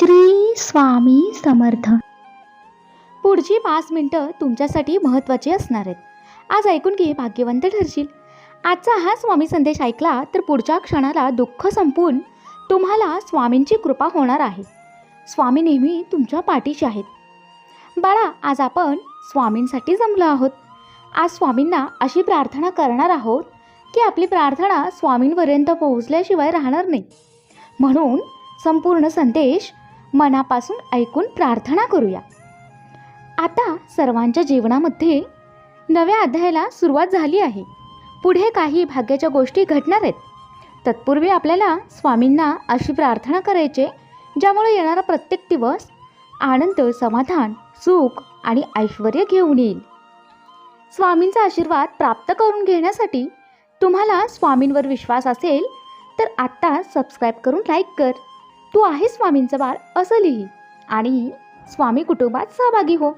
श्री स्वामी समर्थ. पुढची पाच मिनटं तुमच्यासाठी महत्त्वाची असणार आहेत. आज ऐकून घे भाग्यवंत ठरशील. आजचा हा स्वामी संदेश ऐकला तर पुढच्या क्षणाला दुःख संपून तुम्हाला स्वामींची कृपा होणार आहे. स्वामी नेहमी तुमच्या पाठीशी आहेत. बाळा आज आपण स्वामींसाठी जमलो आहोत. आज स्वामींना अशी प्रार्थना करणार आहोत की आपली प्रार्थना स्वामींपर्यंत पोहोचल्याशिवाय राहणार नाही. म्हणून संपूर्ण संदेश मनापासून ऐकून प्रार्थना करूया. आता सर्वांच्या जीवनामध्ये नव्या अध्यायाला सुरुवात झाली आहे. पुढे काही भाग्याच्या गोष्टी घडणार आहेत. तत्पूर्वी आपल्याला स्वामींना अशी प्रार्थना करायचे ज्यामुळे येणारा प्रत्येक दिवस आनंद समाधान सुख आणि ऐश्वर घेऊन येईल. स्वामींचा आशीर्वाद प्राप्त करून घेण्यासाठी तुम्हाला स्वामींवर विश्वास असेल तर आत्ता सबस्क्राईब करून लाईक कर. तू आहे स्वामींचं बाळ असं लिही. आणि स्वामी कुटुंबात सहभागी हो.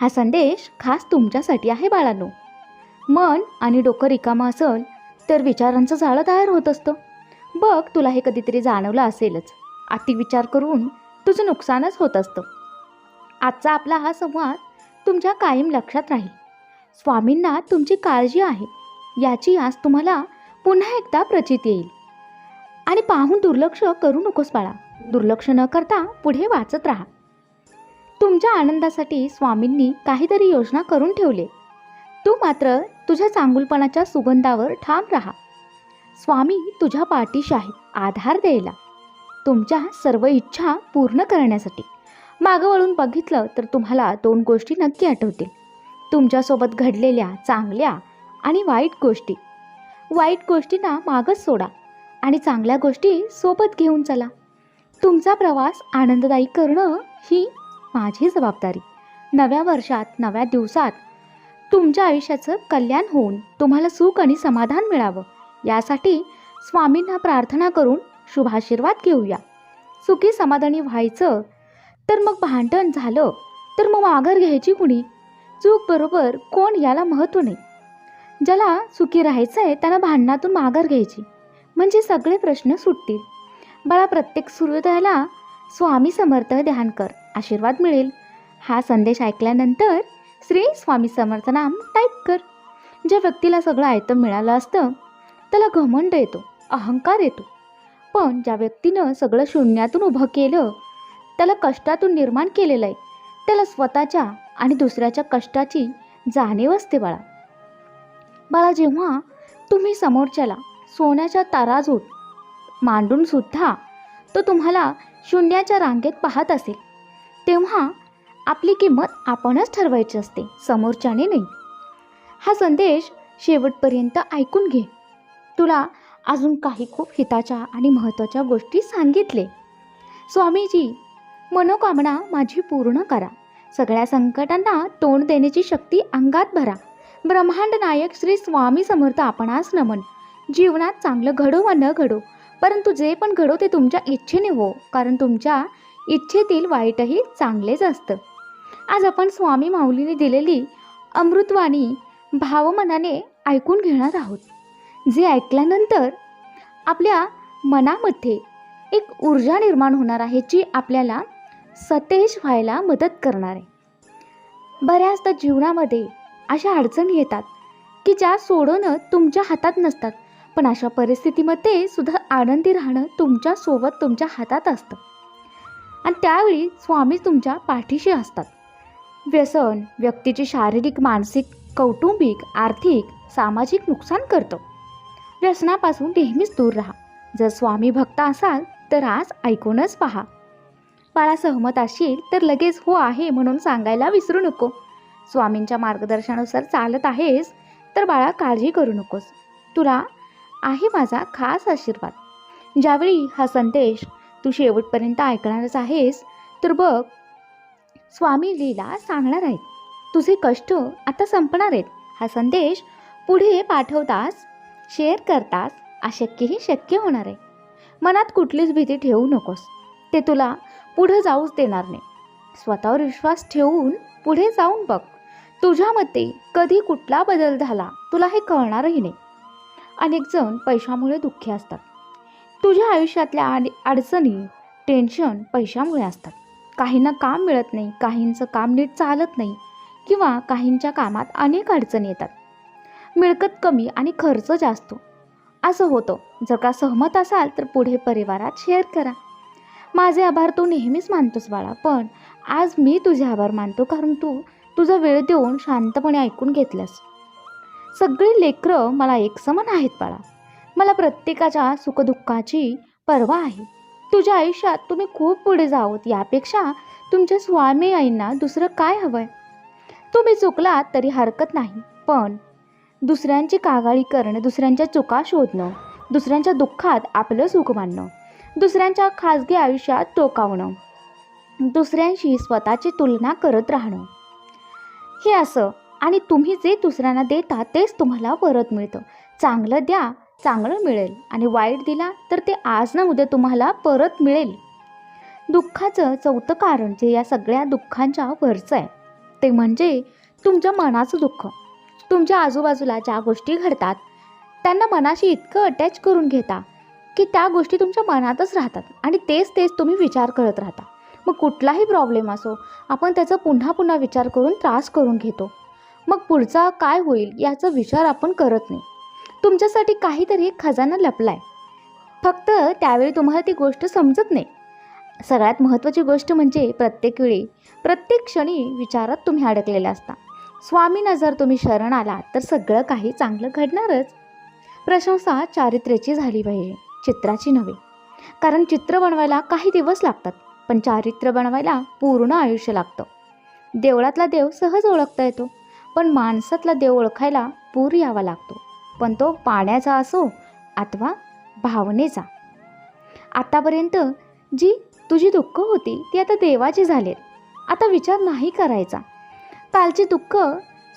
हा संदेश खास तुमच्यासाठी आहे बाळांनो. मन आणि डोकं रिकामं असेल तर विचारांचं झाळं तयार होत असतं. बघ तुला हे कधीतरी जाणवलं असेलच. अतिविचार करून तुझं नुकसानच होत असतं. आजचा आपला हा संवाद तुमच्या कायम लक्षात राहील. स्वामींना तुमची काळजी आहे. याची आज तुम्हाला पुन्हा एकदा प्रचित येईल. आणि पाहून दुर्लक्ष करू नकोस बाळा. दुर्लक्ष न करता पुढे वाचत राहा. तुमच्या आनंदासाठी स्वामींनी काहीतरी योजना करून ठेवले. तू मात्र तुझ्या चांगुलपणाच्या सुगंधावर ठाम राहा. स्वामी तुझ्या पाठीशी आहेत आधार द्यायला. तुमच्या सर्व इच्छा पूर्ण करण्यासाठी. मागं वळून बघितलं तर तुम्हाला दोन गोष्टी नक्की आठवतील. तुमच्यासोबत घडलेल्या चांगल्या आणि वाईट गोष्टी. वाईट गोष्टींना मागच सोडा. आणि चांगल्या गोष्टी सोबत घेऊन चला. तुमचा प्रवास आनंददायी करणं ही माझी जबाबदारी. नव्या वर्षात नव्या दिवसात तुमच्या आयुष्याचं कल्याण होऊन तुम्हाला सुख आणि समाधान मिळावं. यासाठी स्वामींना प्रार्थना करून शुभाशीर्वाद घेऊया. सुखी समाधानी व्हायचं तर मग भांडण झालं तर मग माघार घ्यायची कुणी? चूक बरोबर कोण याला महत्त्व नाही. ज्याला सुखी राहायचं आहे त्यांना भांडणातून माघार घ्यायची. म्हणजे सगळे प्रश्न सुटतील. बाळा प्रत्येक सूर्योदयाला स्वामी समर्थ ध्यान कर. आशीर्वाद मिळेल. हा संदेश ऐकल्यानंतर श्री स्वामी समर्थ नाम टाईप कर. ज्या व्यक्तीला सगळं आयतं मिळालं असतं त्याला घमंड येतो अहंकार येतो. पण ज्या व्यक्तीनं सगळं शून्यातून उभं केलं त्याला कष्टातून निर्माण केलेलं आहे त्याला स्वतःच्या आणि दुसऱ्याच्या कष्टाची जाणीव असते बाळा. बाळा जेव्हा तुम्ही समोरच्याला सोन्याच्या ताराजूट मांडून सुद्धा तो तुम्हाला शून्याच्या रांगेत पाहत असेल. तेव्हा आपली किंमत आपणच ठरवायची असते समोरच्याने नाही. हा संदेश शेवटपर्यंत ऐकून घे. तुला अजून काही खूप हिताच्या आणि महत्त्वाच्या गोष्टी सांगितले. स्वामीजी मनोकामना माझी पूर्ण करा. सगळ्या संकटांना तोंड देण्याची शक्ती अंगात भरा. ब्रह्मांड नायक श्री स्वामी समर्थ आपणास नमन. जीवनात चांगलं घडो वा न घडो परंतु जे पण घडो ते तुमच्या इच्छेने हो कारण तुमच्या इच्छेतील वाईटही चांगलेच असतं. आज आपण स्वामी माऊलीने दिलेली अमृतवाणी भावमनाने ऐकून घेणार आहोत जे ऐकल्यानंतर आपल्या मनामध्ये एक ऊर्जा निर्माण होणार आहे जी आपल्याला सतेज व्हायला मदत करणार आहे. बऱ्याचदा जीवनामध्ये अशा अडचणी येतात की ज्या सोडवणं तुमच्या हातात नसतात. पण अशा परिस्थितीमध्ये सुद्धा आनंदी राहणं तुमच्यासोबत तुमच्या हातात असतं. आणि त्यावेळी स्वामी तुमच्या पाठीशी असतात. व्यसन व्यक्तीची शारीरिक मानसिक कौटुंबिक आर्थिक सामाजिक नुकसान करतं. व्यसनापासून नेहमीच दूर राहा. जर स्वामी भक्त असाल तर आज ऐकूनच पहा. बाळा सहमत असेल तर लगेच हो आहे म्हणून सांगायला विसरू नको. स्वामींच्या मार्गदर्शनानुसार चालत आहेस तर बाळा काळजी करू नकोस. तुला आहे माझा खास आशीर्वाद. ज्यावेळी हा संदेश तू शेवटपर्यंत ऐकणारच आहेस तर बघ स्वामी लीला सांगणार आहेत. तुझे कष्ट आता संपणार आहेत. हा संदेश पुढे पाठवतास शेअर करतास अशक्यही शक्य होणार आहे. मनात कुठलीच भीती ठेवू नकोस. ते तुला पुढं जाऊच देणार नाही. स्वतःवर विश्वास ठेवून पुढे जाऊन बघ. तुझ्यामध्ये कधी कुठला बदल झाला तुला हे कळणारही नाही. अनेक जण पैशामुळे दुःखी असतात. तुझ्या आयुष्यातल्या आड अडचणी टेन्शन पैशामुळे असतात. काहींना काम मिळत नाही काहींचं काम नीट चालत नाही किंवा काहींच्या कामात अनेक अडचणी येतात. मिळकत कमी आणि खर्च जास्त. असं होतं. जर का सहमत असाल तर पुढे परिवारात शेअर करा. माझे आभार तू नेहमीच मानतोस बाळा पण आज मी तुझे आभार मानतो कारण तू तुझा वेळ देऊन शांतपणे ऐकून घेतलंस. सगळी लेकरं मला एकसमान आहेत बाळा. मला प्रत्येकाच्या सुखदुःखाची पर्वा आहे. तुझ्या आयुष्यात तुम्ही खूप पुढे जावत. यापेक्षा तुमच्या स्वामी आईंना दुसरं काय हवंय? तुम्ही चुकलात तरी हरकत नाही. पण दुसऱ्यांची कागाळी करणं दुसऱ्यांच्या चुका शोधणं दुसऱ्यांच्या दुःखात आपलं सुख मानणं दुसऱ्यांच्या खाजगी आयुष्यात टोकावणं दुसऱ्यांशी स्वतःची तुलना करत राहणं. हे असं आणि तुम्ही जे दुसऱ्यांना देता तेच तुम्हाला परत मिळतं. चांगलं द्या चांगलं मिळेल. आणि वाईट दिला तर ते आज ना उद्या तुम्हाला परत मिळेल. दुःखाचं चौथं कारण जे या सगळ्या दुःखांच्या वरचं आहे ते म्हणजे तुमच्या मनाचं दुःख. तुमच्या आजूबाजूला ज्या गोष्टी घडतात त्यांना मनाशी इतकं अटॅच करून घेता की त्या गोष्टी तुमच्या मनातच राहतात. आणि तेच तेच तुम्ही विचार करत राहता. मग कुठलाही प्रॉब्लेम असो आपण त्याचा पुन्हा पुन्हा विचार करून त्रास करून घेतो. मग पुढचा काय होईल याचा विचार आपण करत नाही. तुमच्यासाठी काहीतरी एक खजाना लपलाय. फक्त त्यावेळी तुम्हाला ती गोष्ट समजत नाही. सगळ्यात महत्त्वाची गोष्ट म्हणजे प्रत्येक वेळी प्रत्येक क्षणी विचारात तुम्ही अडकलेले असता. स्वामींना जर तुम्ही शरण आला तर सगळं काही चांगलं घडणारच. प्रशंसा चारित्र्याची झाली पाहिजे चित्राची नव्हे. कारण चित्र बनवायला काही दिवस लागतात पण चारित्र्य बनवायला पूर्ण आयुष्य लागतं. देवळातला देव सहज ओळखता येतो. पण माणसातला देव ओळखायला पूर यावा लागतो. पण तो पाण्याचा असो अथवा भावनेचा आतापर्यंत जी तुझी दुःख होती ती आता देवाची झालीत. आता विचार नाही करायचा. कालची दुःख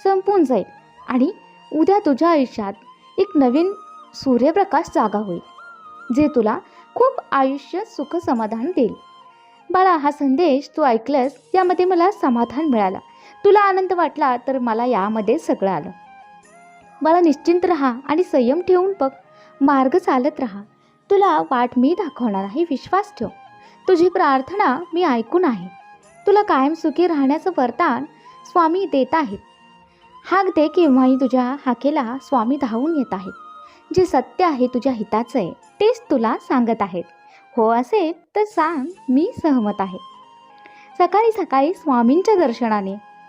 संपून जाईल आणि उद्या तुझ्या आयुष्यात एक नवीन सूर्यप्रकाश जागा होईल जे तुला खूप आयुष्य सुख समाधान देईल. बाळा हा संदेश तू ऐकलंस यामध्ये मला समाधान मिळालं. तुला आनंद वाटला तर मला यामध्ये सगळं आलं. मला निश्चिंत राहा आणि संयम ठेवून बघ. मार्ग चालत राहा. तुला वाट मी दाखवणार आहे विश्वास ठेव. तुझी प्रार्थना मी ऐकून आहे. तुला कायम सुखी राहण्याचं वरदान स्वामी देत आहेत. हाक दे केव्हाही तुझ्या हाकेला स्वामी धावून येत आहेत. जे सत्य आहे तुझ्या हिताचं आहे तेच तुला सांगत आहेत. हो असेल तर सांग मी सहमत आहे. सकाळी सकाळी स्वामींच्या दर्शनाने